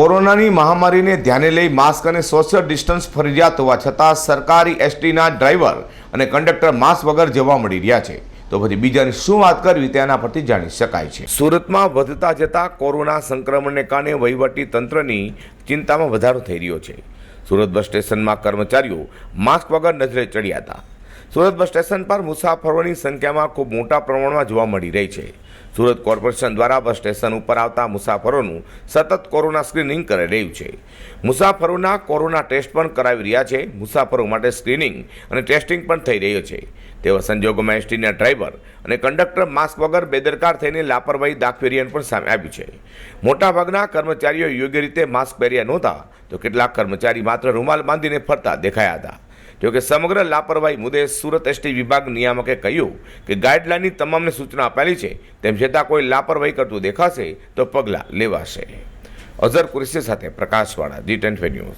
કોરોનાની મહામારીને ધ્યાને લઈ માસ્ક અને સોશિયલ ડિસ્ટન્સ ફરજિયાત હોવા છતાં સરકારી એસટીના ડ્રાઈવર અને કંડક્ટર માસ્ક વગર જવા મળી રહ્યા છે. તો પછી બીજાની શું વાત કરવી તેના પરથી જાણી શકાય છે. સુરતમાં વધતા જતા કોરોના સંક્રમણને કારણે વહીવટી તંત્રની ચિંતામાં વધારો થઈ રહ્યો છે. સુરત બસ સ્ટેશનમાં કર્મચારીઓ માસ્ક વગર નજરે ચડ્યા હતા. સુરત બસ સ્ટેશન પર મુસાફરોની સંખ્યામાં ખૂબ મોટા પ્રમાણમાં જોવા મળી રહી છે. સુરત કોર્પોરેશન દ્વારા બસ સ્ટેશન ઉપર આવતા મુસાફરોનું સતત કોરોના સ્ક્રીનિંગ કરી રહ્યું છે. મુસાફરોના કોરોના ટેસ્ટ પણ કરાવી રહ્યા છે. મુસાફરો માટે સ્ક્રીનિંગ અને ટેસ્ટિંગ પણ થઈ રહ્યું છે. તેવા સંજોગોમાં એસટીના ડ્રાઈવર અને કંડક્ટર માસ્ક વગર બેદરકાર થઈને લાપરવાહી દાખવી રહ્યા પણ સામે આવ્યું છે. મોટાભાગના કર્મચારીઓ યોગ્ય રીતે માસ્ક પહેર્યા નહોતા, તો કેટલાક કર્મચારી માત્ર રૂમાલ બાંધીને ફરતા દેખાયા હતા. જોકે સમગ્ર લાપરવાહી મુદ્દે સુરત એસટી વિભાગ નિયામકે કહ્યું કે ગાઈડલાઇનની તમામને સૂચના આપેલી છે, તેમ છતાં કોઈ લાપરવાહી કરતું દેખાશે તો પગલાં લેવાશે. અઝર કુરેશી સાથે પ્રકાશવાળા જી ટેન ન્યૂઝ.